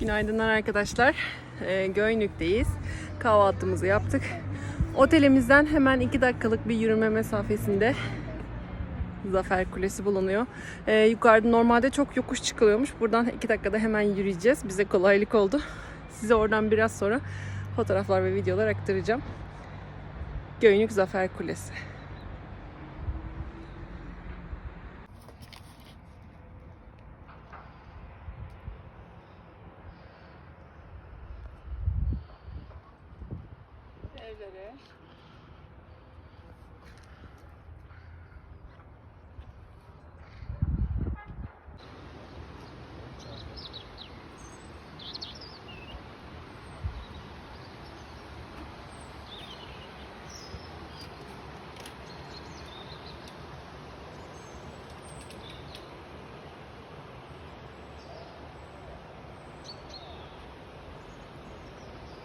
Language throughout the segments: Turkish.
Günaydınlar arkadaşlar. Ee, Göynük'teyiz. Kahvaltımızı yaptık. Otelimizden hemen 2 dakikalık bir yürüme mesafesinde Zafer Kulesi bulunuyor. Ee, yukarıda normalde çok yokuş çıkılıyormuş. Buradan 2 dakikada hemen yürüyeceğiz. Bize kolaylık oldu. Size oradan biraz sonra fotoğraflar ve videolar aktaracağım. Göynük Zafer Kulesi. Evlere.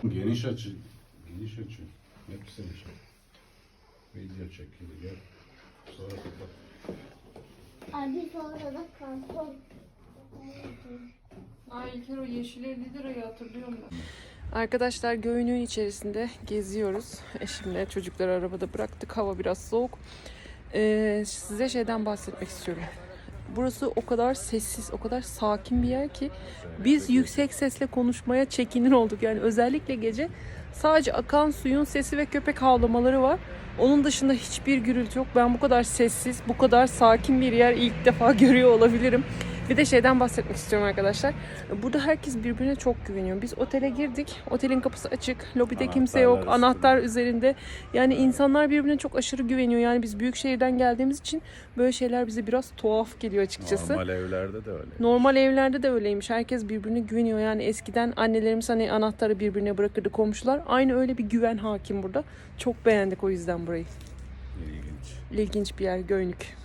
Geniş açı. Geniş açı. Hepsini çek. Video çekiliyor. Sonra kapat. Abi sonra da karton. Ay İlker o yeşil 50 lirayı hatırlıyorum ben. Arkadaşlar göğünün içerisinde geziyoruz. Eşimle çocukları arabada bıraktık. Hava biraz soğuk. Ee, size şeyden bahsetmek istiyorum. Burası o kadar sessiz, o kadar sakin bir yer ki biz yüksek sesle konuşmaya çekinir olduk. Yani özellikle gece sadece akan suyun sesi ve köpek havlamaları var. Onun dışında hiçbir gürültü yok. Ben bu kadar sessiz, bu kadar sakin bir yer ilk defa görüyor olabilirim. Bir de şeyden bahsetmek istiyorum arkadaşlar. Burada herkes birbirine çok güveniyor. Biz otele girdik. Otelin kapısı açık. Lobide kimse yok. Anahtarlar Anahtar üzerinde. Yani insanlar birbirine çok aşırı güveniyor. Yani biz büyük şehirden geldiğimiz için böyle şeyler bize biraz tuhaf geliyor açıkçası. Normal evlerde de öyle. Normal evlerde de öyleymiş. Herkes birbirine güveniyor. Yani eskiden annelerimiz hani anahtarı birbirine bırakırdı komşular. Aynı öyle bir güven hakim burada. Çok beğendik o yüzden burayı. İlginç. İlginç bir yer Göynük.